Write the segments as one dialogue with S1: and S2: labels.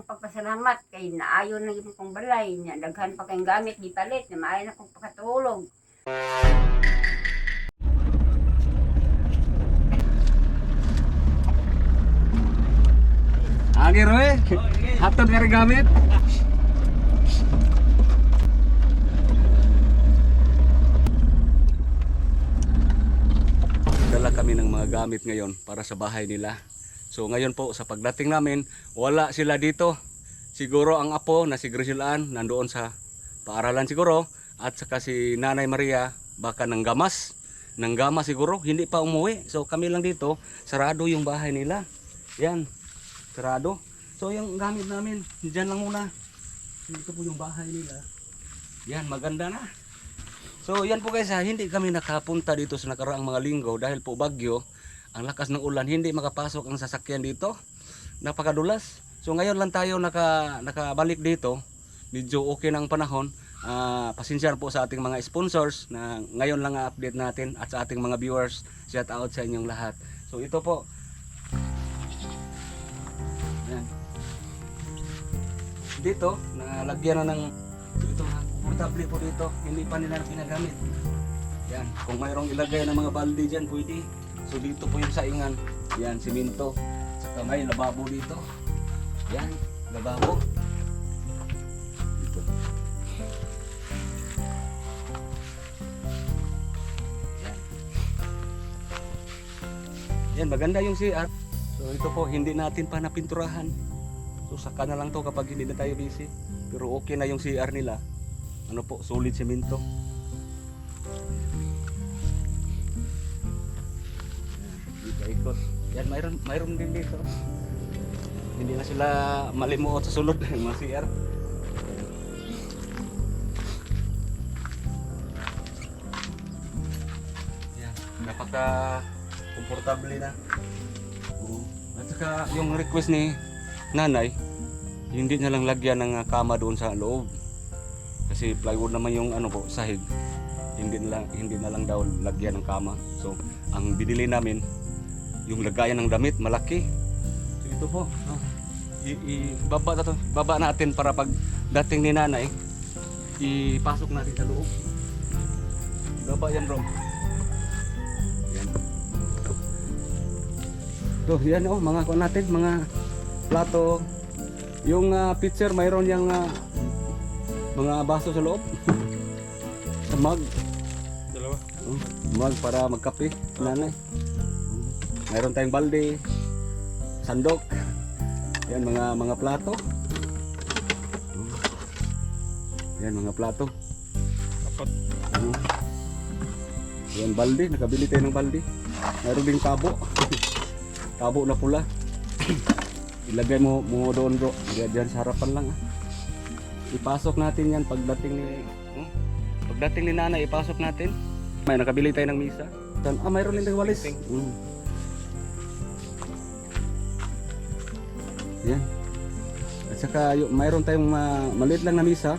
S1: akong pagpasalamat kay naayon na yung kong balay niya daghan pa kayong gamit di palit na maayon na akong pakatulog.
S2: Agi roe. Hatod nga rin gamit. Dala kami ng mga gamit ngayon para sa bahay nila. So ngayon po sa pagdating namin, wala sila dito. Siguro ang apo na si Griselaan nandoon sa paaralan siguro at saka si Nanay Maria baka ng gamas. Nang gamas siguro, hindi pa umuwi. So kami lang dito, sarado yung bahay nila. Yan, sarado. So yung gamit namin, dyan lang muna. Dito po yung bahay nila. Yan, maganda na. So yan po guys, ha, hindi kami nakapunta dito sa nakaraang mga linggo dahil po bagyo. Ang lakas ng ulan, hindi makapasok ang sasakyan dito. Napakadulas. So ngayon lang tayo naka, nakabalik dito. Medyo okay ang panahon. Ah, pasensya po sa ating mga sponsors na ngayon lang update natin at sa ating mga viewers. Shout out sa inyong lahat. So ito po. Yan. Dito, nalagyan na ng ito ha, komportable po dito. Hindi pa nila pinagamit. Yan, kung mayroong ilagay ng mga balde dyan, pwede. So dito po yung saingan. Yan, simento. Saka may lababo dito. Yan, lababo. Dito. Yan. Yan, maganda yung CR. So ito po, hindi natin pa napinturahan. So saka na lang to kapag hindi na tayo busy. Pero okay na yung CR nila. Ano po, solid semento. Ikot. Yan, mayroon, mayroon din dito. Hindi na sila malimuot sa sulod ng mga CR. Yan, napaka komportable na. At saka yung request ni nanay, hindi na lang lagyan ng ah, kama doon sa loob. Kasi plywood naman yung ano po, sahig. Hindi na lang, hindi na lang daw lagyan ng kama. So, ang binili namin, yung lagayan ng damit, malaki. So, ito po. ah, i, i- baba, na to, baba natin para pag dating ni nanay, ipasok natin sa loob. Baba yan bro. Yan. So, yan oh, mga kuha natin, mga plato. Yung ah, pitcher, mayroon yung ah, mga baso sa loob. sa mug.
S3: Dalawa.
S2: Oh, mug para magkape, nanay. Mayroon tayong balde, sandok. Yan mga mga plato. Yan mga plato.
S3: Apat.
S2: Ano? Yan balde, nakabili tayo ng balde. Mayroon ding tabo. tabo na pula. Ilagay mo mo doon bro. Diyan sa harapan lang ah. Ipasok natin yan pagdating ni hmm? Pagdating ni nanay, ipasok natin. May nakabili tayo ng misa. Ah, mayroon din walis. Mm. Yan. At saka yung, mayroon tayong ma- maliit lang na misa.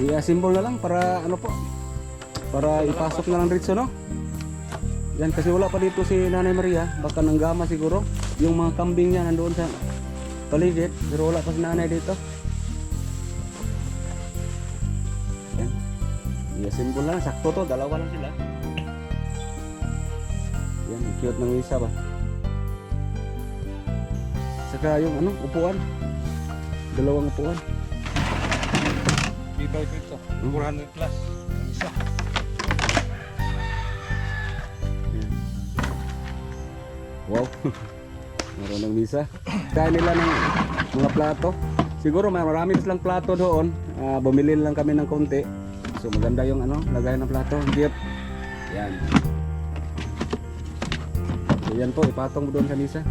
S2: I-assemble na lang para ano po. Para ipasok na lang dito no. Yan kasi wala pa dito si Nanay Maria, baka nanggama siguro. Yung mga kambing niya nandoon sa paligid, pero wala pa si Nanay dito. Yan. I-assemble na lang, sakto to, dalawa lang sila. Yan, cute ng isa ba. Saka yung ano, upuan. Dalawang upuan.
S3: Dito dito. 400 plus. Isa.
S2: Wow. Meron ng misa. Kaya nila ng mga plato. Siguro may marami silang plato doon. Ah, bumili lang kami ng konti. So maganda yung ano, lagayan ng plato. Jeep. Yan. So yan po, ipatong doon sa misa.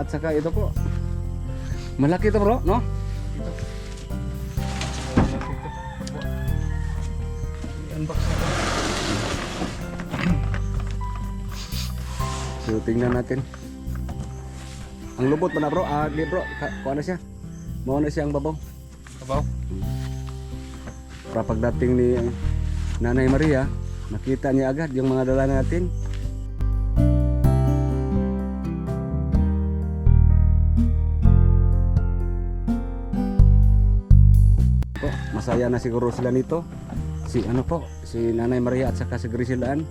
S2: At saka ito po. Malaki ito bro, no?
S3: I-unbox na.
S2: So tingnan natin. Ang lubot pa na bro, ah di bro, kuha na siya. Mao na siya ang babaw.
S3: Abaw.
S2: Para pagdating ni Nanay Maria, nakita niya agad yung mga dala natin. Masaya na siguro sila nito. Si ano po, si Nanay Maria at saka si Grisilaan.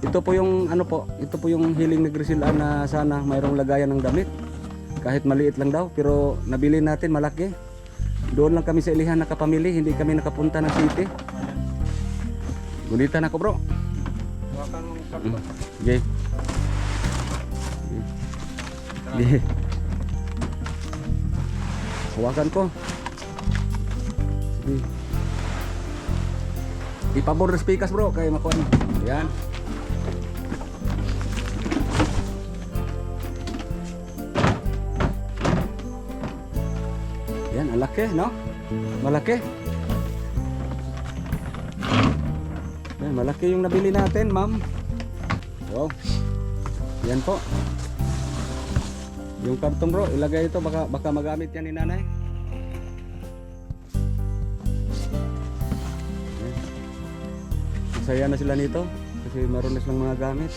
S2: Ito po yung ano po, ito po yung hiling ni Grisilaan na sana mayroong lagayan ng damit. Kahit maliit lang daw, pero nabili natin malaki. Doon lang kami sa Ilihan nakapamili, hindi kami nakapunta ng city. Gunitan ako bro.
S3: Hawakan mo sa
S2: Mm. Okay. Sige. Hawakan ko. Sige. Ipabor speakers bro kay makuha mo. Yan. Yan, ang laki, no? Malaki. Yan, malaki yung nabili natin, ma'am. Wow. Yan po. Yung karton bro, ilagay ito baka baka magamit yan ni nanay. Masaya na sila nito kasi meron na silang mga gamit.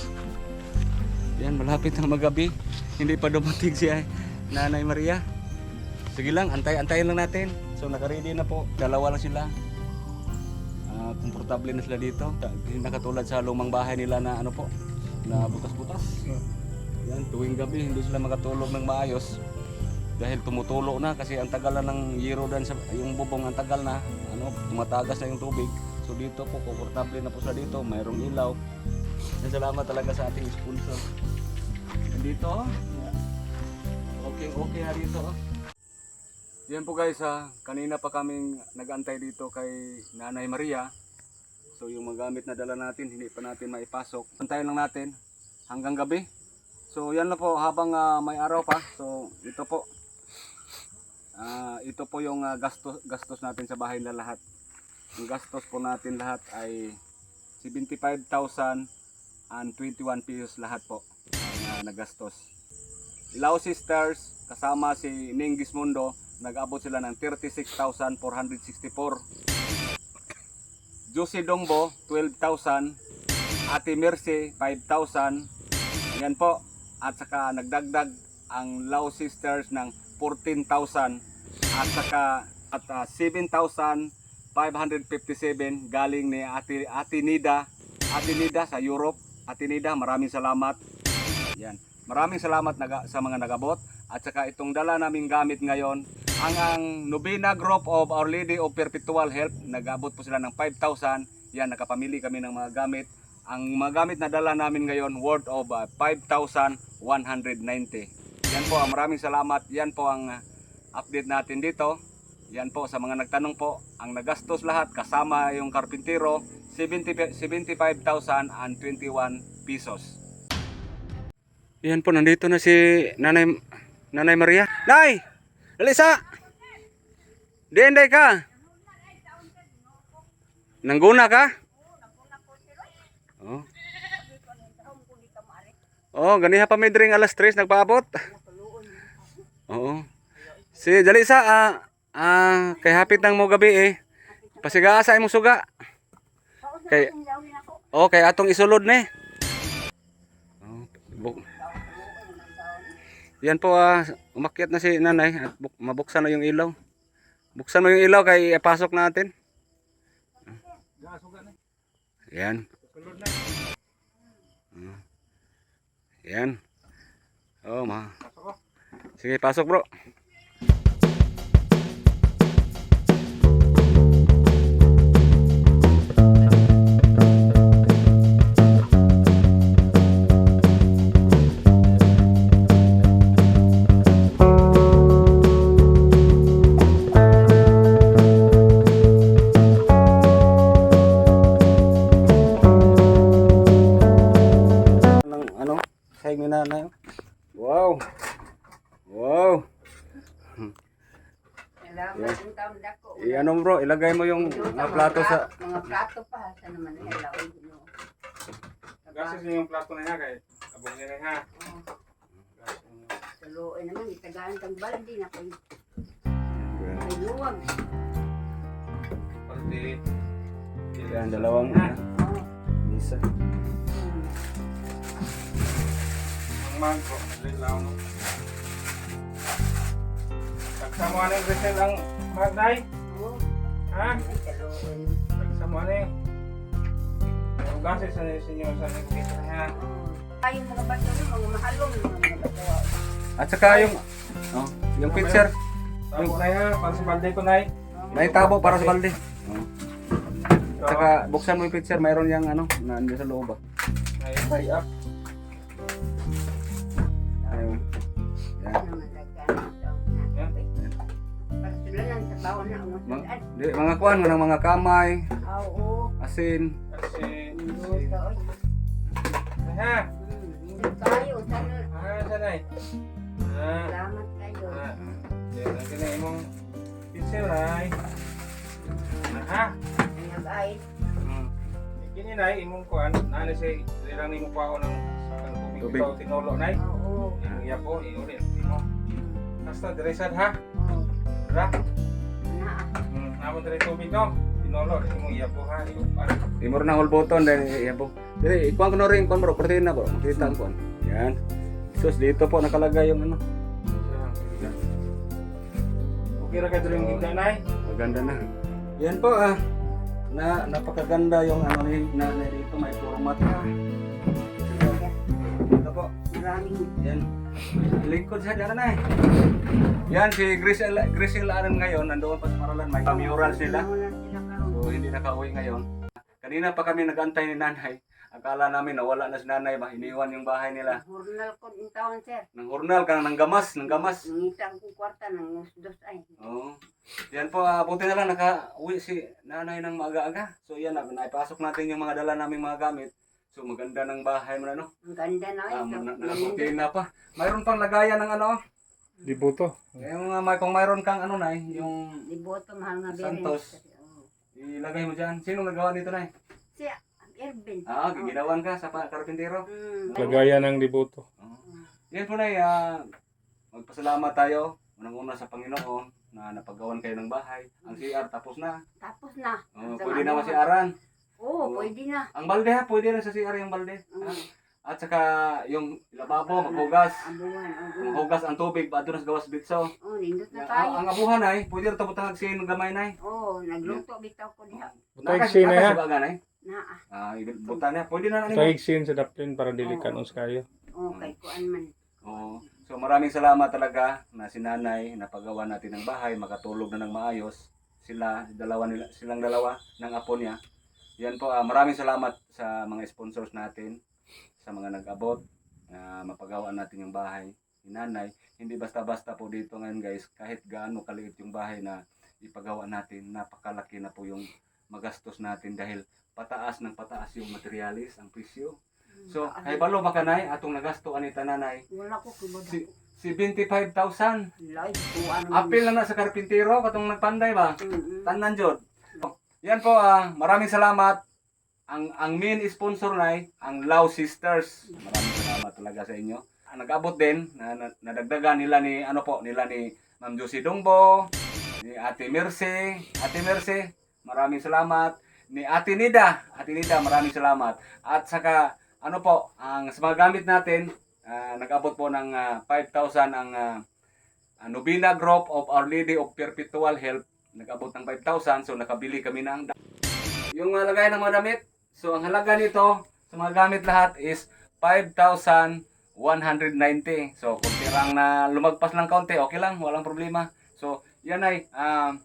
S2: Yan, malapit na magabi. Hindi pa dumating si ay, Nanay Maria. Sige lang, antay-antayin lang natin. So naka-ready na po. Dalawa lang sila. Ah, komportable na sila dito. Hindi na katulad sa lumang bahay nila na ano po, na butas-butas. Yan, tuwing gabi hindi sila makatulog ng maayos dahil tumutulo na kasi ang tagal na ng yero dan sa yung bubong ang tagal na ano tumatagas na yung tubig so dito po komportable na po sila dito mayroong ilaw Yan, salamat talaga sa ating sponsor dito oh. okay okay na dito oh. yan po guys ha kanina pa kaming nagantay dito kay Nanay Maria so yung mga gamit na dala natin hindi pa natin maipasok antayin lang natin hanggang gabi So yan na po habang ah, may araw pa. So ito po. Ah, ito po yung ah, gastos gastos natin sa bahay na lahat. Ang gastos po natin lahat ay 75,000 and 21 pesos lahat po ang uh, nagastos. Ilao Sisters kasama si Ning Gismundo nag-abot sila ng 36,464. Josie Dongbo 12,000. Ate Mercy 5,000. Yan po. At saka nagdagdag ang Lao Sisters ng 14,000 at saka at ah, uh, 7,000 557 galing ni Ate, Ate Nida. Ate Nida sa Europe. Ate Nida, maraming salamat. Yan. Maraming salamat naga, sa mga nagabot. At saka itong dala naming gamit ngayon, ang, ang Nubina Group of Our Lady of Perpetual Help, nagabot po sila ng 5,000. Yan, nakapamili kami ng mga gamit. Ang mga gamit na dala namin ngayon, worth of uh, 5,190. Yan po, maraming salamat. Yan po ang uh, update natin dito. Yan po, sa mga nagtanong po, ang nagastos lahat kasama yung karpintero, 70 75,021 pesos. Yan po, nandito na si Nanay, Nanay Maria. Nay! Alisa! Dienday ka? Nangguna ka? Oh. Oh, ganiha pa may drink alas 3 nagpaabot. Oo. Si dali sa ah ah kay hapit nang mo gabi eh. Pasigaa sa imong suga. Kay Oh, kay atong isulod ni. Oh, Yan po ah umakyat na si nanay at buk- mabuksan na yung ilaw. Buksan mo yung ilaw kay ipasok natin. Yan. Yan. Oh, ma.
S3: Pasok.
S2: Sige, pasok bro. Bro, ilagay mo yung mga plato sa...
S1: Mga plato pa. Sa naman ang ilaw. no?
S3: Gasis niyo yung plato na niya kay abong niya ha.
S1: Looy naman, itagaan kang baldi na kay may luwag.
S3: Pati
S2: Yan, dalawang
S3: Ha?
S1: Hmm.
S3: ang mango, dili lang no. Tagsama ng Grisel ang magnay. Ha?
S1: Ay,
S3: mo eh. Ang gases sa sinyo sa nagkita ha.
S1: Tayong mga bato no, mga mahalong mga bato.
S2: At saka yung oh, yung pitcher,
S3: Tabo na ha, para sa balde ko na eh.
S2: naitabo para sa balde. Oh. At saka buksan mo yung pitcher, mayroon yung ano, na andun sa loob. ah.
S3: Ay, ay, up.
S2: Ayun. Yan.
S1: Bawon na ang
S2: Mga,
S1: masad.
S2: di, mga kuan mo ng mga kamay,
S1: Oo.
S2: asin.
S3: Kasi,
S1: Luto.
S3: ha.
S1: Hindi kayo. Sana.
S3: Ah, sanay. Ah,
S1: Salamat kayo.
S3: ah. Yan, ang kinain mong pinsel ay. Ah, ha.
S1: Ang nag-ay.
S3: Hmm. Kini na imong kuan, nana siya ilang nimo pa ako ng ng tubig
S2: Tubig.
S3: ito tinolo na.
S1: Oo.
S3: Imong iya po, iuli imo. Basta diresad ha.
S1: Oo.
S3: Ra.
S1: Na.
S3: Namon dire tubig no. Tinolo imong iya po ha. Imo pa.
S2: Imor na hold button dahil yan po. Dili, ikuan ko na rin, ikuan bro, protein na bro. Makita ang. Yan. Sus, dito po nakalagay yung ano.
S3: Okay ra ka dire yung gigda nay.
S2: Maganda na. Yan po ah. Na napakaganda yung ano ni na, na dito may format na. Yan. Lingkod sa dyan na eh. Yan si Grisel Grisel Aran ngayon nandoon pa sa Maralan may.
S1: Wala sila.
S2: So hindi nakauwi ngayon. Kanina pa kami nagantay ni nanay. Akala namin nawala na si nanay ba iniwan yung bahay nila.
S1: Hurnal ko in taon, sir.
S2: Nang hurnal ka nang gamas, nang gamas.
S1: Nangita akong kwarta ng dos ay.
S2: Oo. Yan po, ah, buti na lang naka-uwi si nanay ng maaga-aga. So yan, na, naipasok natin yung mga dala naming mga gamit. So maganda ng bahay mo na no.
S1: Ang ganda na
S2: Ah,
S1: ito.
S2: na, na, na pa. Mayroon pang lagayan ng ano.
S3: Libuto.
S2: Yung uh, may kung mayroon kang ano na yung
S1: Liboto mahal nga birin.
S2: Santos. Ilagay mo diyan. Sino nagawa nito na
S1: Si Ervin.
S2: Ah, giginawan ka sa pa- karpintero.
S1: Mm.
S3: Lagayan ng libuto.
S2: Oo. Yan po na ah, magpasalamat tayo. Unang-una sa Panginoon na napagawan kayo ng bahay. Ang CR tapos na.
S1: Tapos na.
S2: Oh,
S1: Sa
S2: pwede
S1: ano,
S2: na masiaran.
S1: Oo,
S2: Oo.
S1: pwede na.
S2: Ang balde ha, pwede na sa CR yung balde.
S1: Mm.
S2: Ah, At saka yung lababo, maghugas.
S1: Abuhan. oo.
S2: Maghugas ang tubig, ba't doon sa gawas bitso.
S1: Oh, nindot na
S2: Ang,
S1: tayo.
S2: ang abuhan ay, pwede rin tabutang agsin ng gamay na
S1: Oo, nagluto bitaw ko diha.
S3: Butay sin na ya.
S2: Nakasabagan ay.
S1: Naa.
S2: Ah, buta na. Pwede na na.
S3: Butay sin sa daplin para dili kanos kayo.
S1: Oo, kay kuan man.
S2: Oo. So maraming salamat talaga na si nanay napagawa natin ng bahay, makatulog na ng maayos. Sila, dalawa nila, silang dalawa ng apo niya. Yan po, ah, maraming salamat sa mga sponsors natin, sa mga nag-abot, na mapagawa natin yung bahay ni nanay. Hindi basta-basta po dito ngayon guys, kahit gaano kaliit yung bahay na ipagawa natin, napakalaki na po yung magastos natin dahil pataas ng pataas yung materialis, ang presyo. So, ay balo baka nay atong nagasto anita nanay.
S1: Wala ko kibod.
S2: Si 75,000.
S1: Live ko ano.
S2: Apil lang na sa karpintero katong nagpanday ba?
S1: Mm-mm.
S2: Tanan jud. Yan po ah, maraming salamat. Ang ang main sponsor nay ang Lao Sisters. Maraming salamat talaga sa inyo. Ang nag-abot din na, na nadagdagan nila ni ano po nila ni Ma'am Josie Dongbo, ni Ate Mercy, Ate Mercy, maraming salamat. Ni Ate Nida, Ate Nida, maraming salamat. At saka ano po, ang sa mga gamit natin, ah, nag-abot po ng ah, 5,000 ang ah, ah, Novena Group of Our Lady of Perpetual Help. Nag-abot ng 5,000, so nakabili kami ng yung uh, lagay ng mga damit. So ang halaga nito sa mga gamit lahat is 5,190. So kung tirang na lumagpas lang kaunti, okay lang, walang problema. So yan ay um,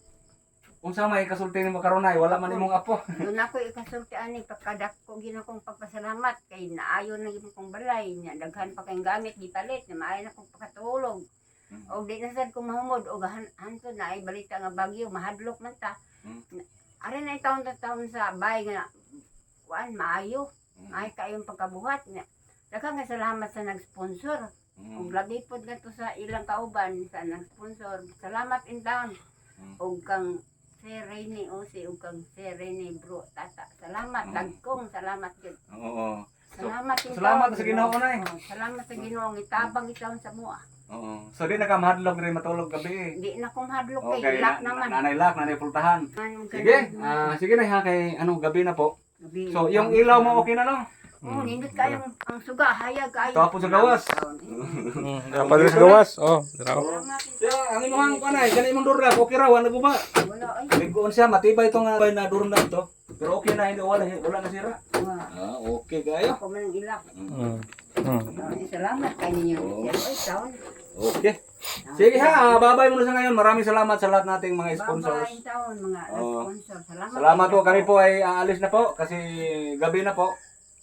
S2: unsa may kasulti mo karon wala man imong apo.
S1: Doon ako ikasulti ani pagkadak ko gina kong pagpasalamat kay naayo na kong balay nya daghan pa kayong gamit gipalit na maayo na kong pakatulog. O di na sad ko mahumod o gahan hantod na ay balita nga bagyo mahadlok man ta.
S2: Mm.
S1: Ari na taon ta taon sa bay nga kuan maayo.
S2: Mm.
S1: Ay kayong pagkabuhat nya. Daghang nga salamat sa nag-sponsor.
S2: Mm.
S1: labi pod na to sa ilang kauban sa nag-sponsor. Salamat in town.
S2: Mm.
S1: Og kang Sir Rene o si og kang Sir Rene bro tata. Salamat
S2: Mm.
S1: dagkong salamat gid.
S2: Oo.
S1: Salamat in
S2: salamat sa Ginoo, Nay.
S1: Oo, Salamat sa Ginoo nga itabang itawon sa mua.
S2: Oo. So di na ka mahadlok rin matulog gabi.
S1: Di na kong hadlok kay
S2: Okay,
S1: lak
S2: na,
S1: naman.
S2: nanay lak, nanay pultahan.
S1: Anong
S2: Sige,
S1: ganun?
S2: ah sige na ha kay ano gabi na po.
S1: Gabi.
S2: So yung ilaw mo okay na no?
S1: Oh, nindot kayo ang suga hayag kayo.
S2: Tapos sa gawas.
S1: Nindot.
S3: Dapat sa gawas. Oh,
S1: in
S2: So, ang imong kanay, kani imong durlag, okay raw, ano ba?
S1: Wala ay.
S2: Ligoon siya, matibay itong uh, na durlag to. Pero okay na, hindi wala, wala na sira. Ah, okay kayo.
S1: Ako man ilak.
S3: Mm. Mm.
S1: Ay, Salamat kay ninyo. Ay, taon.
S2: Okay. Sige ha, ah, babay muna sa ngayon. Maraming salamat sa lahat nating mga sponsors.
S1: Babaeng taon mga
S2: Oo.
S1: sponsor. Salamat.
S2: Salamat po, kami po ay aalis na po kasi gabi na po.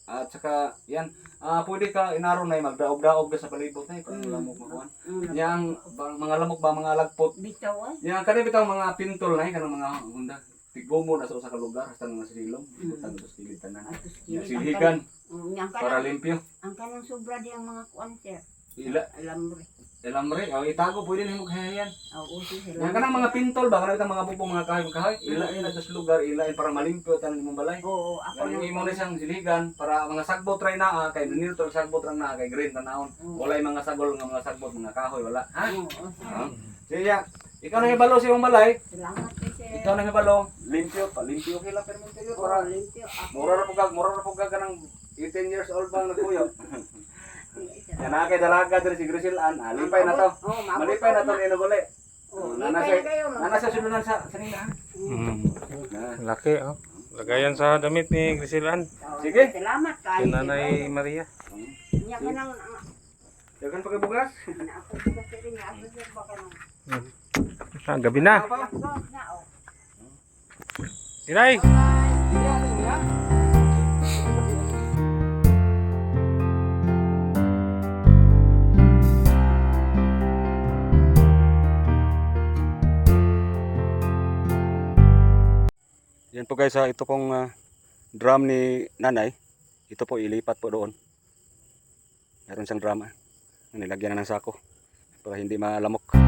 S2: At saka, yan, ah pwede ka inaron na magdaog-daog ka sa palibot na kung
S1: Mm.
S2: lamok makuhan.
S1: Mm,
S2: Yang bang- mga lamok ba, mga lagpot.
S1: Bitaw ay.
S2: Yang kani bitaw mga pintol na kanang mga hunda. Tigbomo na sa usa ka lugar hasta mga silong.
S1: Mm.
S2: Butang sa kilid tanan.
S1: Atos
S2: Yang
S1: kilit.
S2: silhigan
S1: Mm, Ang
S2: para
S1: kanang,
S2: limpyo.
S1: ang kanang sobra di ang mga kuan sir.
S2: Ila,
S1: Alam mo rin.
S2: elamre, o itago pwede nimo kahayan.
S1: Oo, sila.
S2: Yang kanang mga pintol ba kanang mga bubong mga kahoy kahoy. Ila ila sa lugar, ila para malimpyo tanan imong balay.
S1: Oo, ako
S2: Ang
S1: nang-
S2: imo na siyang siligan para mga sagbot ray naa kay dinil to sagbot ra naa kay green tanawon. Walay mga sagol nga mga sagbot mga kahoy wala. Ha?
S1: Oo.
S2: Ha? Siya. Ikaw na hibalo sa imong balay.
S1: Salamat kay sir.
S2: Ikaw na hibalo. Limpyo pa, limpyo kila permentyo
S1: Oo,
S2: para
S1: limpyo.
S2: Mura ra pugag, mura ra pugag ka ng 18 years old bang nagkuyo.
S1: Salamat.
S2: Yan na kay dalaga diri si Grisil an. Ah, na to. Malipay na to ni Nagole.
S1: Oo,
S2: Nana
S1: lipay
S2: siya,
S1: na kayo, mga-
S2: nana siya sulunan sa kanina. ha?
S3: Mm.
S2: Ah.
S3: Laki, oh. Lagayan sa damit ni Grisilan.
S2: Sige.
S1: Salamat kay
S3: Si Nanay Maria.
S1: Nya ka nang
S2: Dagan
S1: baka nang
S3: Ah, gabi na.
S1: Oh.
S3: Inay!
S2: Yan po guys, ah, ito pong ah, drum ni nanay. Ito po ilipat po doon. Meron siyang drum. Nilagyan na ng sako para hindi malamok.